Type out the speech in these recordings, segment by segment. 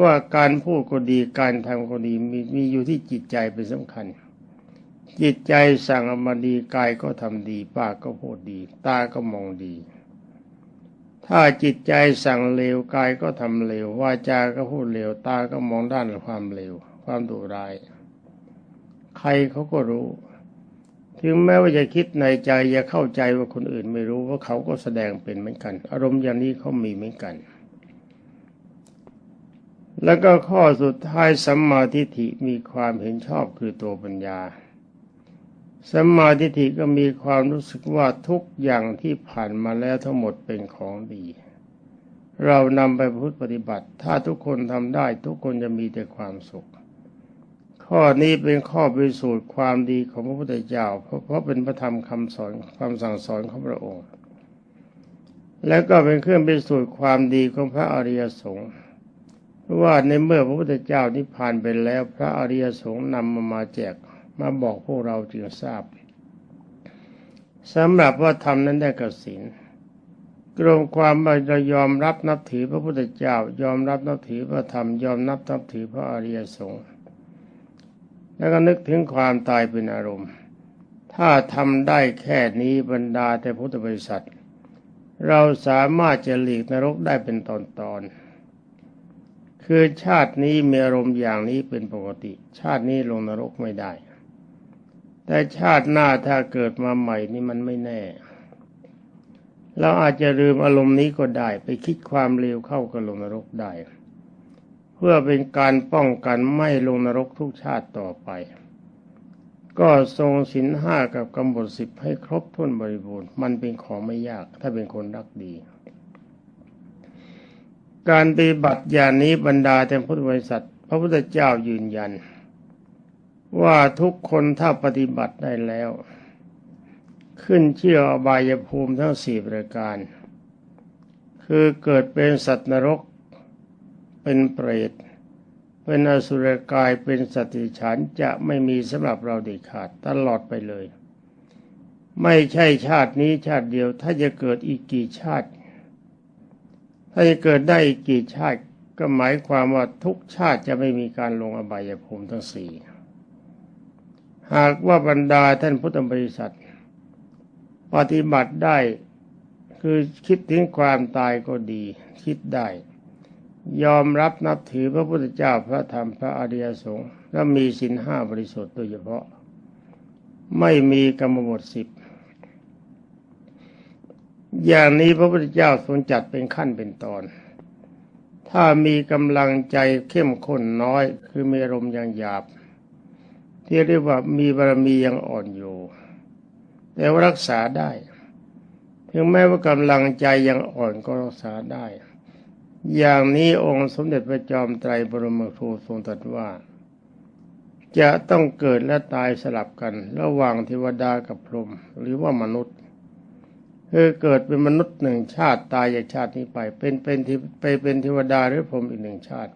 ว่าการพูดก็ดีการทำก็ดีมีมีอยู่ที่จิตใจเป็นสำคัญ จิตใจสั่งออกมาดีกายก็ทำดีปากก็พูดดี ตาก็มองดี ถ้าจิตใจสั่งเลวกายก็ทำเลววาจาก็พูดเลวตาก็มองด้านความเลวความดุร้าย ใครเขาก็รู้ ถึงแม้ว่าจะคิดในใจอย่าเข้าใจว่าคนอื่นไม่รู้ว่าเขาก็แสดงเป็นเหมือนกัน อารมณ์อย่างนี้เขามีเหมือนกัน แล้วก็ข้อสุดท้ายสัมมาทิฏฐิมีความเห็นชอบคือตัวปัญญาสัมมาทิฏฐิก็มีความรู้สึกว่าทุกอย่างที่ผ่านมาแล้วทั้งหมดเป็นของดี เรานำไปพุทธปฏิบัติ ถ้าทุกคนทำได้ทุกคนจะมีแต่ความสุข ข้อนี้เป็นข้อพิสูจน์ความดีของพระพุทธเจ้า เพราะเพราะเป็นพระธรรมคำสอนความสั่งสอนของพระองค์ และก็เป็นเครื่องพิสูจน์ความดีของพระอริยสงฆ์ ว่าในเมื่อพระพุทธเจ้านิพพานไปแล้ว พระอริยสงฆ์นำมามาแจกมาบอกพวกเราจึงทราบสำหรับว่าธรรมนั้นได้กับศีลกรมความเรายอมรับนับถือพระพุทธเจ้า ยอมรับนับถือพระธรรม ยอมนับนับถือพระอริยสงฆ์แล้วก็นึกถึงความตายเป็นอารมณ์ ถ้าทำได้แค่นี้บรรดาแต่พุทธบริษัท เราสามารถจะหลีกนรกได้เป็นตอนๆ คือชาตินี้มีอารมณ์อย่างนี้เป็นปกติ ชาตินี้ลงนรกไม่ได้ แต่ชาติหน้าถ้าเกิดมาใหม่นี่มันไม่แน่ เราอาจจะลืมอารมณ์นี้ก็ได้ ไปคิดความเร็วเข้าก็ลงนรกได้ เพื่อเป็นการป้องกันไม่ลงนรกทุกชาติต่อไป ก็ทรงสินห้ากับกำหนดสิบให้ครบถ้วนบริบูรณ์ มันเป็นของไม่ยากถ้าเป็นคนรักดี การปฏิบัติอย่างนี้บรรดาแต่พุทธบริษัท พระพุทธเจ้ายืนยัน ว่าทุกคนถ้าปฏิบัติได้แล้ว ขึ้นเชื่ออบายภูมิทั้งสี่ประการ คือเกิดเป็นสัตว์นรก เป็นเปรต เป็นอสุรกายเป็นสติฉันจะไม่มีสำหรับเราเด็ดขาดตลอดไปเลย ไม่ใช่ชาตินี้ชาติเดียวถ้าจะเกิดอีกกี่ชาติ ถ้าจะเกิดได้อีกกี่ชาติก็หมายความว่าทุกชาติจะไม่มีการลงอบายภูมิทั้งสี่หากว่าบรรดาท่านพุทธบริษัท ปฏิบัติได้คือคิดถึงความตายก็ดี คิดได้ ยอมรับนับถือพระพุทธเจ้าพระธรรมพระอริยสงฆ์และมีสินห้าบริสุทธิ์โดยเฉพาะ ไม่มีกรรมบทสิบ อย่างนี้พระพุทธเจ้าทรงจัดเป็นขั้นเป็นตอน ถ้ามีกำลังใจเข้มข้นน้อย คือมีอารมณ์ยังหยาบ ที่เรียกว่ามีบารมียังอ่อนอยู่ แต่ว่ารักษาได้ ถึงแม้ว่ากำลังใจยังอ่อนก็รักษาได้ อย่างนี้องค์สมเด็จพระจอมไตรบรมครูทรงตรัสว่าจะต้องเกิดและตายสลับกันระหว่างเทวดากับพรหมหรือว่ามนุษย์ คือเกิดเป็นมนุษย์หนึ่งชาติตายจากชาตินี้ไป เป็นเป็นที่ไปเป็นเทวดาหรือพรหมอีกหนึ่งชาติ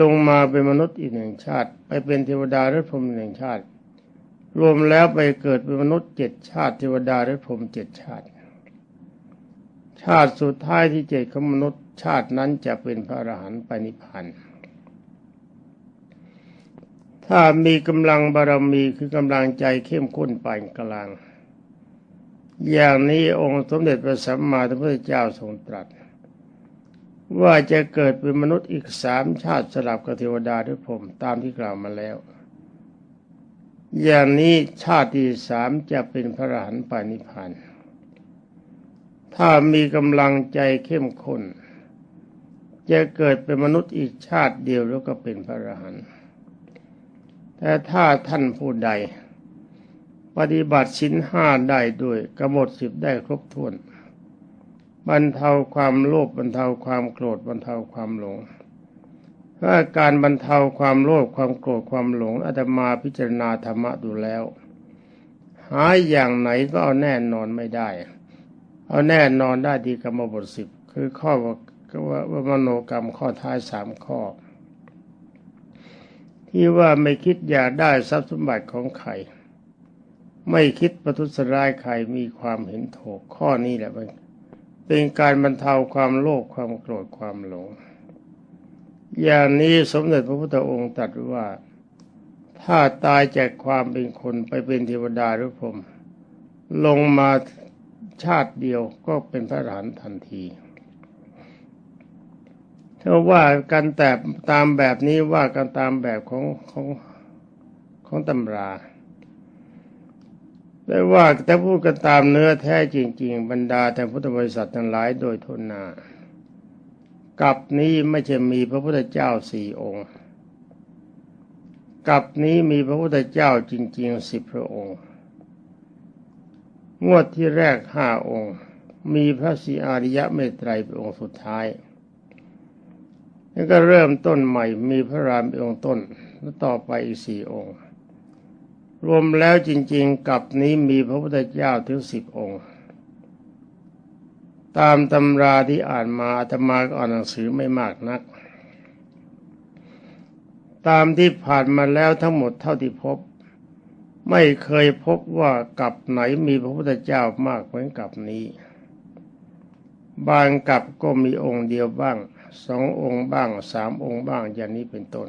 ลงมาเป็นมนุษย์อีกหนึ่งชาติ ไปเป็นเทวดาหรือพรหมอีกหนึ่งชาติ รวมแล้วไปเกิดเป็นมนุษย์เจ็ดชาติเทวดาหรือพรหมเจ็ดชาติ ชาติสุดท้ายที่เจ็ดของมนุษย์ชาตินั้นจะเป็นพระอรหันต์ไปนิพพานถ้ามีกำลังบารมีคือกำลังใจเข้มข้นปานกลาง อย่างนี้องค์สมเด็จพระสัมมาสัมพุทธเจ้าทรงตรัส ว่าจะเกิดเป็นมนุษย์อีกสามชาติสลับกับเทวดาหรือพรหมตามที่กล่าวมาแล้ว อย่างนี้ชาติที่สามจะเป็นพระอรหันต์ปานิพพานถ้ามีกำลังใจเข้มข้นจะเกิดเป็นมนุษย์อีกชาติเดียวแล้วก็เป็นพระอรหันต์แต่ถ้าท่านผู้ใด ปฏิบัติสินห้าได้ด้วยกำหนดสิบได้ครบถ้วน บรรเทาความโลภบรรเทาความโกรธบรรเทาความหลงถ้าการบรรเทาความโลภความโกรธความหลงอาตมาพิจารณาธรรมะดูแล้ว หาอย่างไหนก็เอาแน่นอนไม่ได้ เอาแน่นอนได้ที่กรรมบทสิบคือข้อว่ามโนกรรมข้อท้ายสามข้อ ที่ว่าไม่คิดอยากได้ทรัพย์สมบัติของใคร ไม่คิดประทุษร้ายใครมีความเห็นถูกข้อนี้แหละเป็นการบรรเทาความโลภความโกรธความหลง อย่างนี้สมเด็จพระพุทธองค์ตรัสว่า ถ้าตายจากความเป็นคนไปเป็นเทวดาหรือพรหมลงมาชาติเดียวก็เป็นพระอรหันต์ทันทีถ้าว่ากันแต่ตามแบบนี้ว่ากันตามแบบของของของตำรา แต่ว่าแต่พูดกันตามเนื้อแท้จริง ๆ บรรดาแต่พุทธบริษัททั้งหลายโดยทุนนากับนี้ไม่ใช่มีพระพุทธเจ้าสี่องค์กับนี้มีพระพุทธเจ้าจริงๆสิบพระองค์ งวดที่แรกห้าองค์ มีพระศรีอาริยะเมตไตรเป็นองค์สุดท้ายแล้วก็เริ่มต้นใหม่มีพระรามเป็นองค์ต้น แล้วต่อไปอีกสี่องค์ รวมแล้วจริง ๆ กับนี้มีพระพุทธเจ้าถึงสิบองค์ ตามตำราที่อ่านมาอาตมาก็อ่านหนังสือไม่มากนัก ตามที่ผ่านมาแล้วทั้งหมดเท่าที่พบ ไม่เคยพบว่ากับไหนมีพระพุทธเจ้ามากเหมือนกับนี้ บางกับก็มีองค์เดียวบ้างสององค์บ้างสามองค์บ้างอย่างนี้เป็นต้น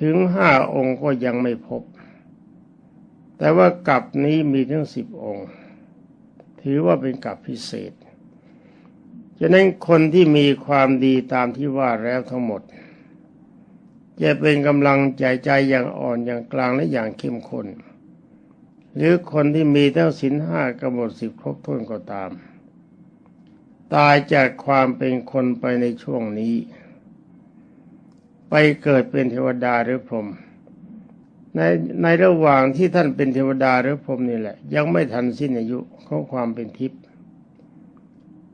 ถึงห้าองค์ก็ยังไม่พบ แต่ว่ากับนี้มีทั้งสิบองค์ ถือว่าเป็นกับพิเศษฉะนั้นคนที่มีความดีตามที่ว่าแล้วทั้งหมด จะเป็นกำลังใจใจอย่างอ่อนอย่างกลางและอย่างเข้มข้นหรือคนที่มีทั้งสินห้ากำหนดสิบครบถ้วนก็ตาม ตายจากความเป็นคนไปในช่วงนี้ ไปเกิดเป็นเทวดาหรือพรหมในในระหว่างที่ท่านเป็นเทวดาหรือพรหมนี่แหละ ยังไม่ทันสิ้นอายุของความเป็นทิพย์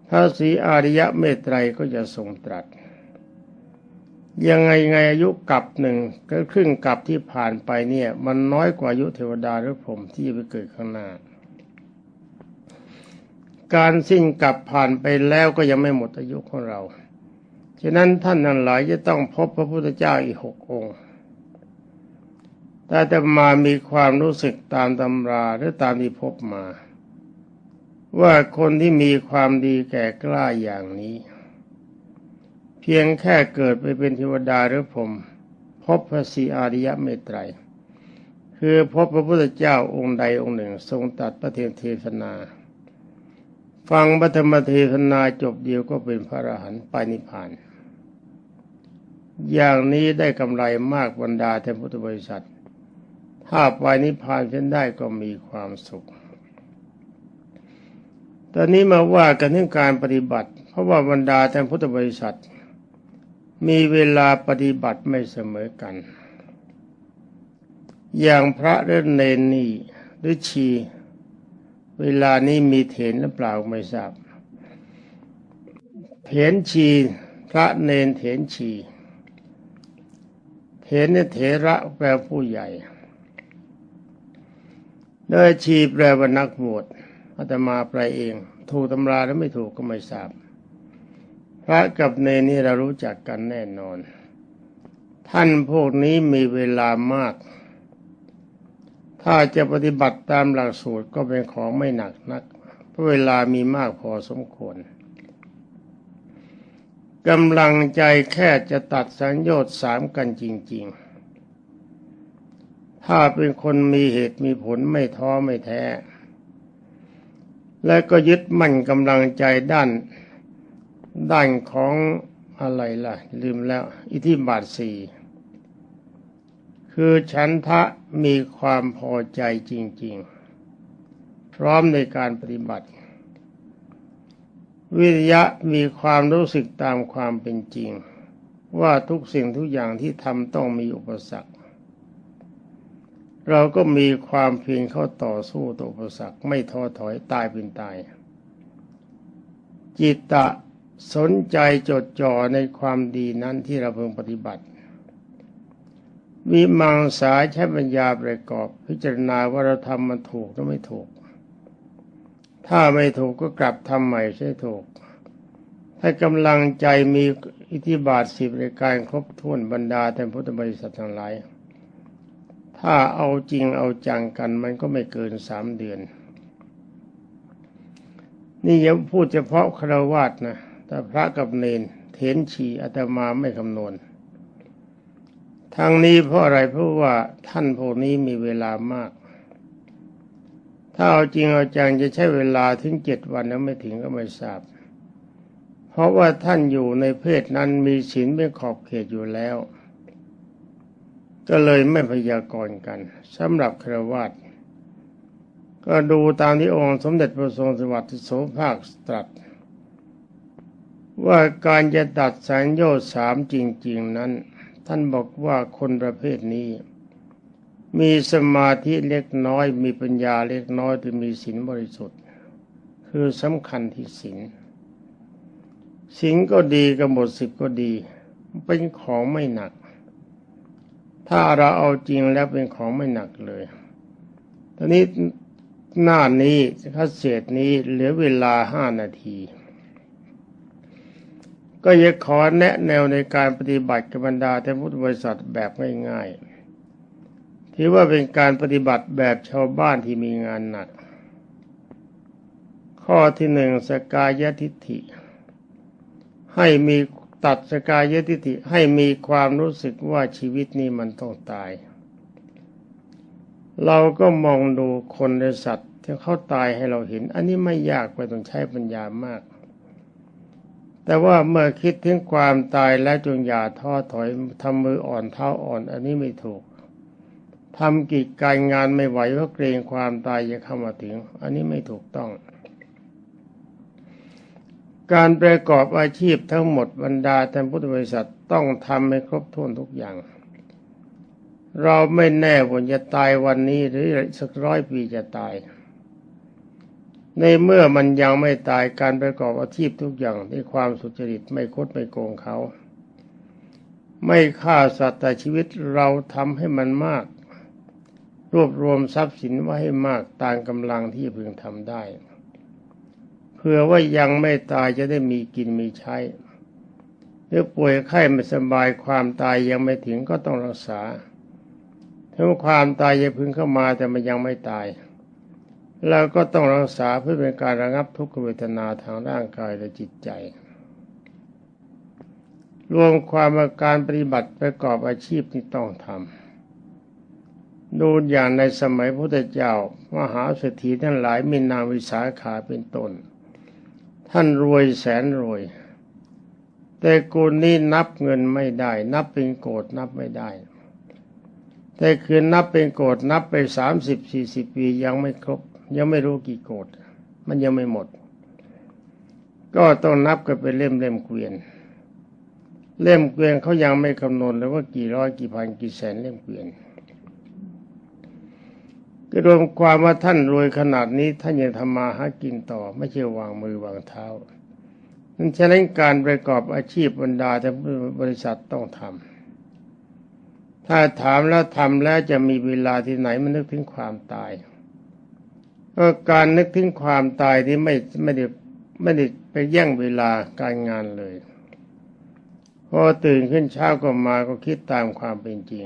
พระศรีอาริยะเมตไตรก็จะทรงตรัส ยังไงไงอายุกับหนึ่งก็ครึ่งกับที่ผ่านไปเนี่ย มันน้อยกว่าอายุเทวดาหรือพรหมที่จะไปเกิดข้างหน้า การสิ้นกับผ่านไปแล้วก็ยังไม่หมดอายุของเรา ฉะนั้นท่านนั้นหลายจะต้องพบพระพุทธเจ้าอีกหกองค์แต่จะมามีความรู้สึกตามตำราหรือตามที่พบมา ว่าคนที่มีความดีแก่กล้าอย่างนี้ เพียงแค่เกิดไปเป็นเทวดาหรือผมพบพระศรีอาริยเมตไตรคือพบพระพุทธเจ้าองค์ใดองค์หนึ่ง ทรงตัดพระเทเทศนา ฟังพระธรรมเทศนาจบเดียวก็เป็นพระอรหันต์ไปนิพพาน อย่างนี้ได้กำไรมากบรรดาแทนพุทธบริษัท ถ้าไปนิพพานเช่นได้ก็มีความสุข ตอนนี้มาว่ากันเรื่องการปฏิบัติ เพราะว่าบรรดาแต่พุทธบริษัท มีเวลาปฏิบัติไม่เสมอกัน อย่างพระเรนเนนนี่หรือชี เวลานี้มีเถนหรือเปล่าไม่ทราบเถนชี พระเนนเถนชี เถนเนี่ยเถระแปลผู้ใหญ่โดยชีแปลว่านักบวชอาตมาแปลเอง ถูกตำราแล้วไม่ถูกก็ไม่ทราบ พระกับเนนี่เรารู้จักกันแน่นอน ท่านพวกนี้มีเวลามาก ถ้าจะปฏิบัติตามหลักสูตรก็เป็นของไม่หนักนักเพราะเวลามีมากพอสมควร กำลังใจแค่จะตัดสังโยชน์สามกันจริง ๆ ถ้าเป็นคนมีเหตุมีผลไม่ท้อไม่แท้ และก็ยึดมั่นกำลังใจด้าน ด้านของอะไรล่ะ ลืมแล้ว อิทธิบาทสี่คือฉันทะมีความพอใจจริง ๆ พร้อมในการปฏิบัติ วิริยะมีความรู้สึกตามความเป็นจริง ว่าทุกสิ่งทุกอย่างที่ทำต้องมีอุปสรรค เราก็มีความเพียรเข้าต่อสู้ต่ออุปสรรคไม่ท้อถอยตายเป็นตาย จิตตะสนใจจดจ่อในความดีนั้นที่เราเพิ่งปฏิบัติวิมังสาใช้ปัญญาประกอบ พิจารณาว่าเราทำมันถูกหรือไม่ถูก ถ้าไม่ถูกก็กลับทำใหม่ใช่ถูกให้กำลังใจมีอิทธิบาทสิบรายการครบถ้วนบรรดาแต่พุทธบริษัททั้งหลาย ถ้าเอาจริงเอาจังกันมันก็ไม่เกินสามเดือน นี่ยังพูดเฉพาะคราวาสนะ แต่พระกับเนนเถนชีอาตมาไม่คำนวณทางนี้เพราะอะไรเพราะว่าท่านพวกนี้มีเวลามาก ถ้าเอาจริงเอาจังจะใช้เวลาถึงเจ็ดวันแล้วไม่ถึงก็ไม่ทราบ เพราะว่าท่านอยู่ในเพศนั้นมีศีลเป็นขอบเขตอยู่แล้ว ก็เลยไม่พยากรณ์กันสำหรับครวาตก็ดูตามที่องค์สมเด็จพระทรงสวัสดิ์โสภาคตรัส ว่าการจะตัดสัญญาสามจริง ๆ นั้น ท่านบอกว่าคนประเภทนี้ มีสมาธิเล็กน้อย มีปัญญาเล็กน้อยแต่มีศีลบริสุทธิ์ คือสำคัญที่ศีลศีลก็ดีกับหมดสิบก็ดี เป็นของไม่หนัก ถ้าเราเอาจริงแล้วเป็นของไม่หนักเลยตอนนี้หน้านี้คัดเศษนี้เหลือเวลาห้านาที ก็จะขอแนะแนวในการปฏิบัติกับบรรดาท่านพุทธบริษัทแบบง่ายๆ ที่ว่าเป็นการปฏิบัติแบบชาวบ้านที่มีงานหนัก ข้อที่หนึ่งสกายทิฏฐิ ให้มีตัดสกายทิฏฐิให้มีความรู้สึกว่าชีวิตนี้มันต้องตาย เราก็มองดูคนในสัตว์ที่เขาตายให้เราเห็น อันนี้ไม่ยากไปต้องใช้ปัญญามาก แต่ว่าเมื่อคิดถึงความตายแล้วจงอย่าท้อถอยทำมืออ่อนเท้าอ่อน อันนี้ไม่ถูก ทำกิจการงานไม่ไหวเพราะเกรงความตายจะเข้ามาถึง อันนี้ไม่ถูกต้อง การประกอบอาชีพทั้งหมดบรรดาท่านพุทธบริษัทต้องทำให้ครบถ้วนทุกอย่าง เราไม่แน่ว่าจะตายวันนี้หรือสักร้อยปีจะตาย ในเมื่อมันยังไม่ตายการประกอบอาชีพทุกอย่างด้วยความสุจริตไม่คดไม่โกงเขา ไม่ฆ่าสัตว์แต่ชีวิตเราทำให้มันมาก รวบรวมทรัพย์สินไว้ให้มากตามกำลังที่พึงทำได้เพื่อว่ายังไม่ตายจะได้มีกินมีใช้หรือป่วยไข้ไม่สบายความตายยังไม่ถึงก็ต้องรักษาถึงความตายจะพึงเข้ามาแต่มันยังไม่ตายเราก็ต้องรักษาเพื่อเป็นการระงับทุกขเวทนาทางร่างกายและจิตใจ รวมความาการปฏิบัติประกอบอาชีพที่ต้องทำ ดูอย่างในสมัยพระพุทธเจ้ามหาเศรษฐีท่านหลายมีนางวิสาขาเป็นต้น ท่านรวยแสนรวย แต่กูนี้นับเงินไม่ได้ นับเป็นโกดนับไม่ได้ แต่คืนนับเป็นโกดนับไปสามสิบสี่สิบปียังไม่ครบ ยังไม่รู้กี่โกดมันยังไม่หมด ก็ต้องนับกันเป็นเล่มเล่มเกวียน เล่มเกวียนเขายังไม่คำนวณเลยว่ากี่ร้อยกี่พันกี่แสนเล่มเกวียน ก็รวมความว่าท่านรวยขนาดนี้ท่านยังทำมาหากินต่อ ไม่ใช่วางมือวางเท้านั่นฉะนั้นการประกอบอาชีพบรรดาแต่บริษัทต้องทำถ้าถามแล้วทำแล้วจะมีเวลาที่ไหนมันนึกถึงความตายก็การนึกถึงความตายที่ไม่ไม่ได้ไม่ได้ไปแย่งเวลาการงานเลยพอตื่นขึ้นเช้าก็มาก็คิดตามความเป็นจริง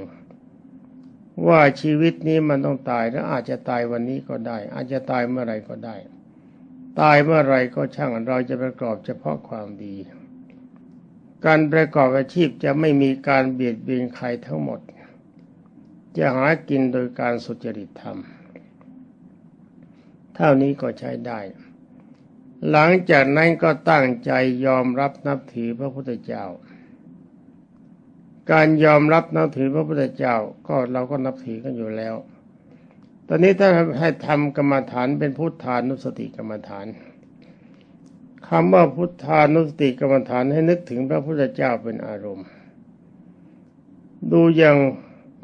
ว่าชีวิตนี้มันต้องตายแล้วอาจจะตายวันนี้ก็ได้ อาจจะตายเมื่อไรก็ได้ ตายเมื่อไรก็ช่างเราจะประกอบเฉพาะความดี การประกอบอาชีพจะไม่มีการเบียดเบียนใครทั้งหมด จะหากินโดยการสุจริตธรรม เท่านี้ก็ใช้ได้ หลังจากนั้นก็ตั้งใจยอมรับนับถือพระพุทธเจ้า การยอมรับนับถือพระพุทธเจ้าก็เราก็นับถือกันอยู่แล้ว ตอนนี้ถ้าให้ทำกรรมฐานเป็นพุทธานุสติกรรมฐานคำว่าพุทธานุสติกรรมฐานให้นึกถึงพระพุทธเจ้าเป็นอารมณ์ ดูอย่าง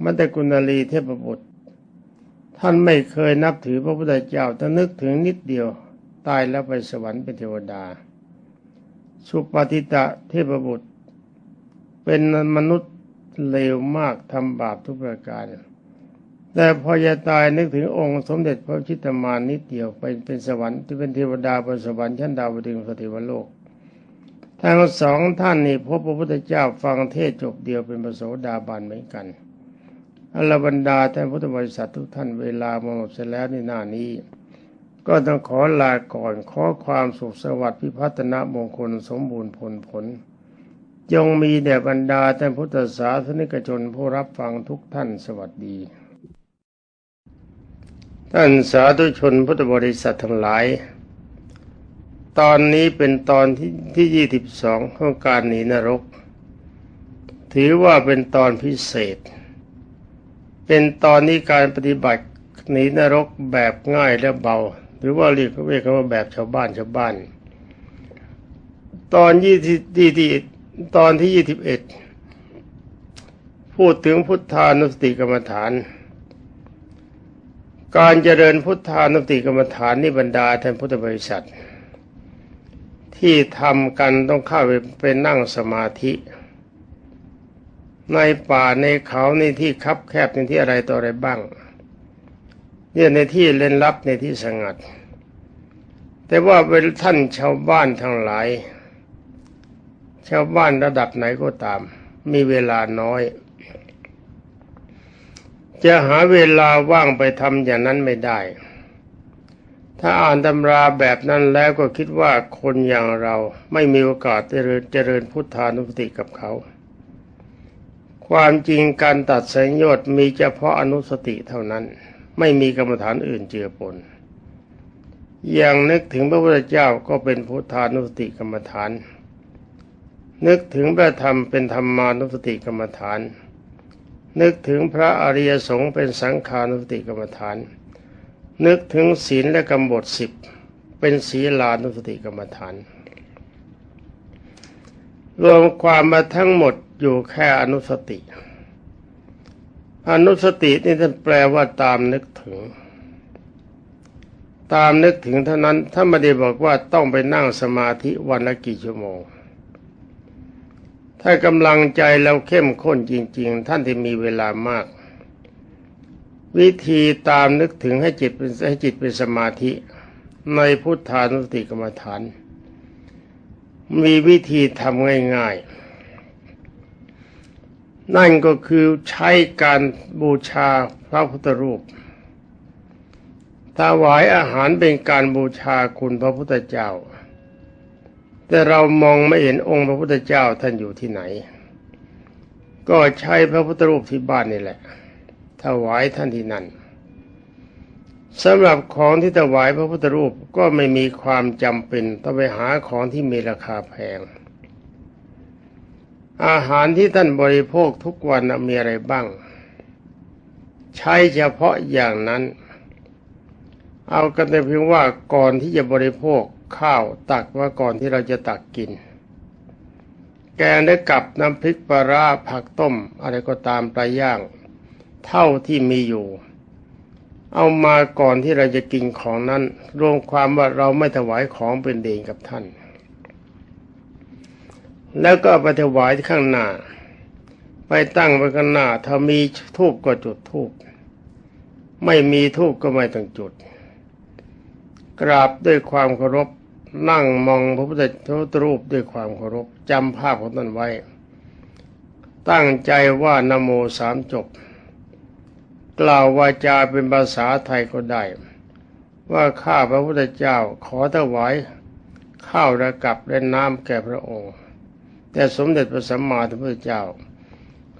มัตตกุณลีเทพบุตร ท่านไม่เคยนับถือพระพุทธเจ้าแต่นึกถึงนิดเดียวตายแล้วไปสวรรค์เป็นเทวดา สุปฏิตะเทพบุตร เป็นมนุษย์ เลวมากทำบาปทุกประการ แต่พอจะตายนึกถึงองค์สมเด็จพระชิตมานนิดเดียวไปเป็นสวรรค์ที่เป็นเทวดาบนสวรรค์ชั้นดาวดึงสติวโลกทั้งสองท่านนี่พบพระพุทธเจ้าฟังเทศจบเดียวเป็นประโสดาบันเหมือนกันอรบรรดาท่านพุทธบริษัททุกท่านเวลาหมดเสร็จแล้วในหน้านี้ ก็ต้องขอลาก่อนขอความสุขสวัสดิ์พิพัฒนมงคลสมบูรณ์ผลผล จงมีแด่บรรดาท่านพุทธศาสนิกชนผู้รับฟังทุกท่านสวัสดี ท่านสาธุชนพุทธบริษัททั้งหลาย ตอนนี้เป็นตอนที่ที่ยี่สิบสองของการหนีนรก ถือว่าเป็นตอนพิเศษ เป็นตอนนี้การปฏิบัติหนีนรกแบบง่ายและเบา หรือว่าเรียกเรียกว่าแบบชาวบ้านชาวบ้าน ตอนยี่ที่ที่ ตอนที่ยี่สิบเอ็ดพูดถึงพุทธานุสติกรรมฐาน การเจริญพุทธานุสติกรรมฐานนี่บรรดาท่านพุทธบริษัท ที่ทำกันต้องเข้าไปไปนั่งสมาธิ ในป่าในเขาในที่คับแคบในที่อะไรต่ออะไรบ้างเนี่ยในที่เล่นลับในที่สงัด แต่ว่าเป็นท่านชาวบ้านทั้งหลาย ชาวบ้านระดับไหนก็ตาม มีเวลาน้อย จะหาเวลาว่างไปทำอย่างนั้นไม่ได้ ถ้าอ่านตำราแบบนั้นแล้วก็คิดว่าคนอย่างเราไม่มีโอกาสเจริญเจริญพุทธานุสติกับเขา ความจริงการตัดสัญญต์มีเฉพาะอนุสติเท่านั้น ไม่มีกรรมฐานอื่นเจือปนอย่างนึกถึงพระพุทธเจ้าก็เป็นพุทธานุสติกรรมฐาน นึกถึงพระธรรมเป็นธรรมานุสติกรรมฐาน นึกถึงพระอริยสงฆ์เป็นสังขานุสติกรรมฐาน นึกถึงศีลและกรรมบทสิบเป็นศีลานุสติกรรมฐาน รวมความมาทั้งหมดอยู่แค่อนุสติ อนุสตินี่ท่านแปลว่าตามนึกถึง ตามนึกถึงเท่านั้นถ้าไม่ได้บอกว่าต้องไปนั่งสมาธิวันละกี่ชั่วโมง ถ้ากำลังใจเราเข้มข้นจริง ๆ ท่านที่มีเวลามาก วิธีตามนึกถึงให้จิตเป็นให้จิตเป็นสมาธิ ในพุทธานุสติกรรมฐาน มีวิธีทำง่ายๆ นั่นก็คือใช้การบูชาพระพุทธรูปถวายอาหารเป็นการบูชาคุณพระพุทธเจ้า แต่เรามองไม่เห็นองค์พระพุทธเจ้าท่านอยู่ที่ไหน ก็ใช้พระพุทธรูปที่บ้านนี่แหละ ถวายท่านที่นั่นสำหรับของที่ถวายพระพุทธรูปก็ไม่มีความจำเป็นต้องไปหาของที่มีราคาแพง อาหารที่ท่านบริโภคทุกวันมีอะไรบ้าง ใช้เฉพาะอย่างนั้น เอากันแต่เพียงว่าก่อนที่จะบริโภค ข้าวตักว่าก่อนที่เราจะตักกิน แกงได้กับน้ำพริกปลาร้าผักต้ม อะไรก็ตามปลาย่าง เท่าที่มีอยู่ เอามาก่อนที่เราจะกินของนั้น รวมความว่าเราไม่ถวายของเป็นเดงกับท่าน แล้วก็ไปถวายข้างหน้า ไปตั้งไว้ข้างหน้าถ้ามีทูบก็จุดทูบไม่มีทูบก็ไม่ต้องจุดกราบด้วยความเคารพ นั่งมองพระพุทธรูปด้วยความเคารพจำภาพของท่านไว้ ตั้งใจว่านโมสามจบ กล่าววาจาเป็นภาษาไทยก็ได้ ว่าข้าพระพุทธเจ้าขอถวายข้าวระกับและน้ำแก่พระองค์ แต่สมเด็จพระสัมมาสัมพุทธเจ้า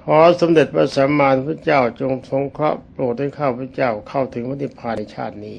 ขอสมเด็จพระสัมมาสัมพุทธเจ้าจงทรงเคราะห์โปรดให้ข้าพระเจ้าเข้าถึงพระนิพานในชาตินี้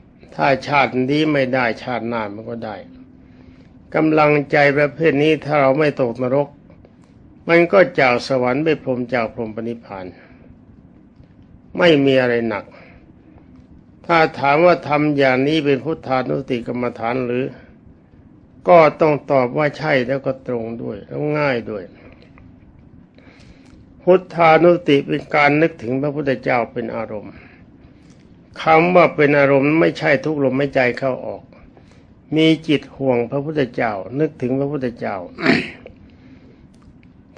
ถ้าชาตินี้ไม่ได้ชาติหน้ามันก็ได้กำลังใจประเภทนี้ถ้าเราไม่ตกนรก มันก็จากสวรรค์ไปพรมจากพรมปณิพานไม่มีอะไรหนัก ถ้าถามว่าทำอย่างนี้เป็นพุทธานุสติกรรมฐานหรือ ก็ต้องตอบว่าใช่แล้วก็ตรงด้วยแล้วง่ายด้วย พุทธานุสติเป็นการนึกถึงพระพุทธเจ้าเป็นอารมณ์ คำว่าเป็นอารมณ์ไม่ใช่ทุกลมไม่ใจเข้าออก มีจิตห่วงพระพุทธเจ้า นึกถึงพระพุทธเจ้า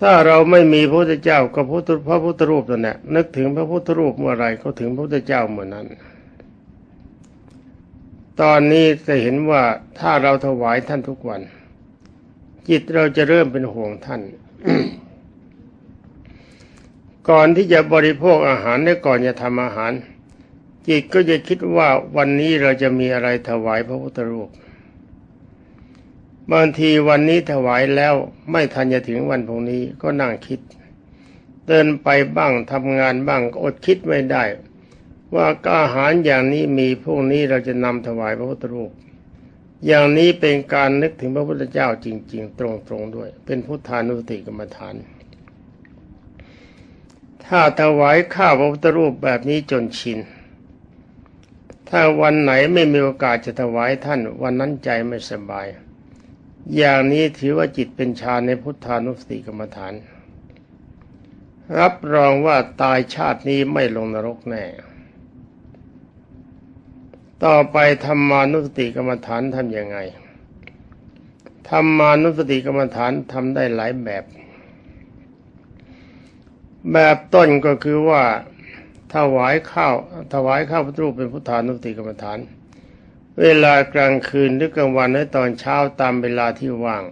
ถ้าเราไม่มีพระพุทธเจ้าก็พระพุทธพระพุทธรูปนั่นแหละนึกถึงพระพุทธรูปเมื่อไรก็ถึงพระพุทธเจ้าเมื่อนั้น ตอนนี้จะเห็นว่าถ้าเราถวายท่านทุกวัน จิตเราจะเริ่มเป็นห่วงท่านก่อนที่จะบริโภคอาหารและก่อนจะทำอาหาร จิตก็จะคิดว่าวันนี้เราจะมีอะไรถวายพระพุทธรูปบางทีวันนี้ถวายแล้วไม่ทันจะถึงวันพรุ่งนี้ก็นั่งคิด เดินไปบ้างทำงานบ้างอดคิดไม่ได้ ว่าอาหารอย่างนี้มีพวกนี้เราจะนำถวายพระพุทธรูป อย่างนี้เป็นการนึกถึงพระพุทธเจ้าจริง ๆ ตรงๆด้วย เป็นพุทธานุสติกรรมฐาน ถ้าถวายข้าวพระพุทธรูปแบบนี้จนชิน ถ้าวันไหนไม่มีโอกาสจะถวายท่าน วันนั้นใจไม่สบาย อย่างนี้ถือว่าจิตเป็นฌานในพุทธานุสติกรรมฐาน รับรองว่าตายชาตินี้ไม่ลงนรกแน่ ต่อไปธรรมานุสติกรรมฐานทำยังไงธรรมานุสติกรรมฐานทำได้หลายแบบ แบบต้นก็คือว่า ถวายข้าวถวายข้าวพระรูปเป็นพุทธานุสติกรรมฐาน เวลากลางคืนหรือกลางวันหรือตอนเช้าตามเวลาที่ว่าง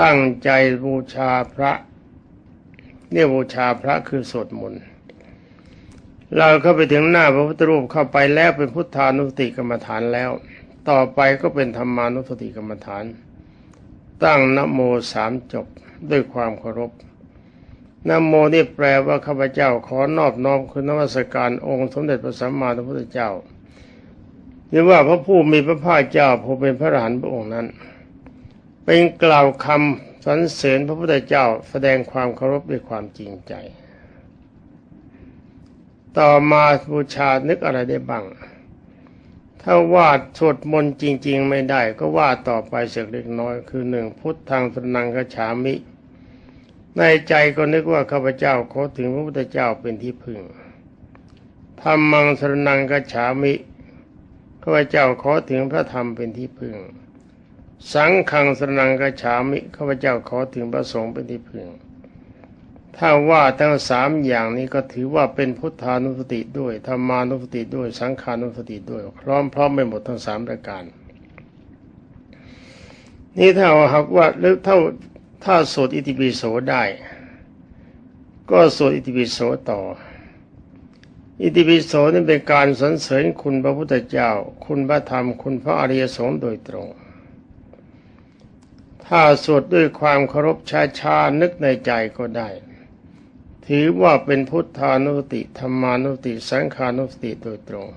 ตั้งใจบูชาพระเนี่ยบูชาพระคือสวดมนต์เราเข้าไปถึงหน้าพระพุทธรูปเข้าไปแล้วเป็นพุทธานุสติกรรมฐานแล้ว ต่อไปก็เป็นธรรมานุสติกรรมฐาน ตั้งนโมสามจบด้วยความเคารพ นโมนี่แปลว่าข้าพเจ้าขอนอบน้อมคุณนวัสการองค์สมเด็จพระสัมมาสัมพุทธเจ้า หรือว่าพระผู้มีพระภาคเจ้าผู้เป็นพระอรหันต์พระองค์นั้น เป็นกล่าวคำสรรเสริญพระพุทธเจ้าแสดงความเคารพด้วยความจริงใจ ต่อมาบูชานึกอะไรได้บ้าง ถ้าวาดสวดมนต์จริง ๆ ไม่ได้ก็วาดต่อไปเสียเล็กน้อย คือหนึ่งพุทธังสนังกฉามิ ในใจก็นึกว่าข้าพเจ้าขอถึงพระพุทธเจ้าเป็นที่พึ่งธรรมังสนังกฉามิข้าพเจ้าขอถึงพระธรรมเป็นที่พึ่ง สังฆังสนังกฉามิข้าพเจ้าขอถึงพระสงฆ์เป็นที่พึ่ง ถ้าว่าทั้งสามอย่างนี้ก็ถือว่าเป็นพุทธานุสติด้วยธรรมานุสติด้วย สังขานุสติด้วยพร้อมพร้อมไปหมดทั้งสามประการนี่ถ้าหากว่าหรือถ้า ถ้าสวดอิติปิโสได้ ก็สวดอิติปิโสต่อ อิติปิโสนี่เป็นการสรรเสริญคุณพระพุทธเจ้า คุณพระธรรม คุณพระอริยสงฆ์โดยตรง ถ้าสวดด้วยความเคารพชาชานึกในใจก็ได้ ถือว่าเป็นพุทธานุสติธรรมานุสติสังขานุสติโดยตรง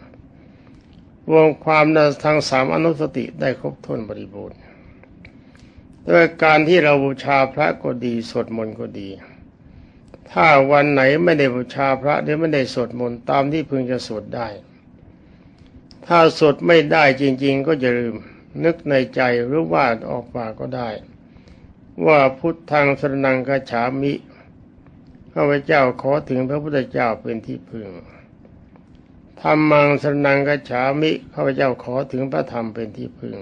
รวมความในทางสามอนุสติได้ครบถ้วนบริบูรณ์ ด้วยการที่เราบูชาพระก็ดีสวดมนต์ก็ดี ถ้าวันไหนไม่ได้บูชาพระหรือไม่ได้สวดมนต์ตามที่พึงจะสวดได้ ถ้าสวดไม่ได้จริง ๆ ก็จะลืมนึกในใจหรือว่าออกปากก็ได้ ว่าพุทธังสรนังกฉามิข้าพเจ้าขอถึงพระพุทธเจ้าเป็นที่พึงธรรมังสรนังกฉามิข้าพเจ้าขอถึงพระธรรมเป็นที่พึง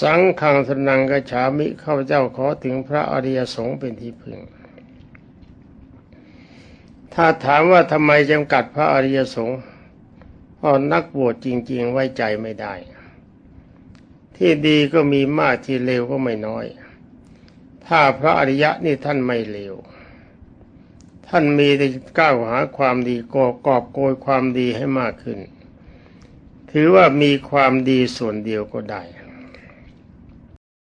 สังฆังสนังกระฉามิข้าพเจ้าขอถึงพระอริยสงฆ์เป็นที่พึงถ้าถามว่าทำไมจำกัดพระอริยสงฆ์เพราะนักบวชจริง ๆ ไว้ใจไม่ได้ ที่ดีก็มีมากที่เลวก็ไม่น้อย ถ้าพระอริยะนี่ท่านไม่เลวท่านมีแต่ก้าวหาความดีกอกอบโกยความดีให้มากขึ้น ถือว่ามีความดีส่วนเดียวก็ได้